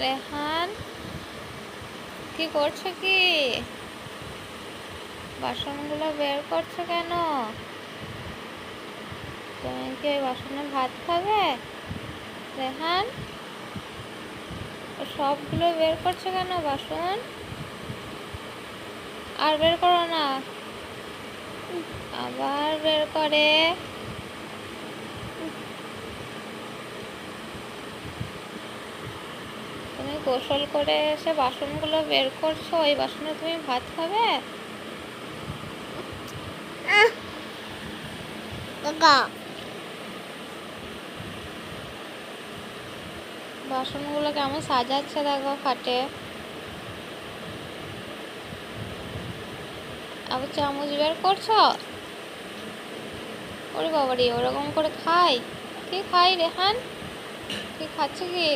রেহান, কি করছ কি? বাসনগুলো বের করছ কেন? তুমি কি ওই বাসনে ভাত খাবে? রেহান, সবগুলো বের করছ কেন বাসন? আর বের করো না। আবার বের করে। তুমি গোসল করে এসে বাসনগুলো বের করছ ওই বাসনে তুমি ভাত খাবে? বাসনগুলো কেমন সাজাচ্ছে দেখো খাটে। আবার চামচ বের করছ? ওরে বাবারে ওরকম করে খাই। কি খাই রেহান? কি খাচ্ছে কি?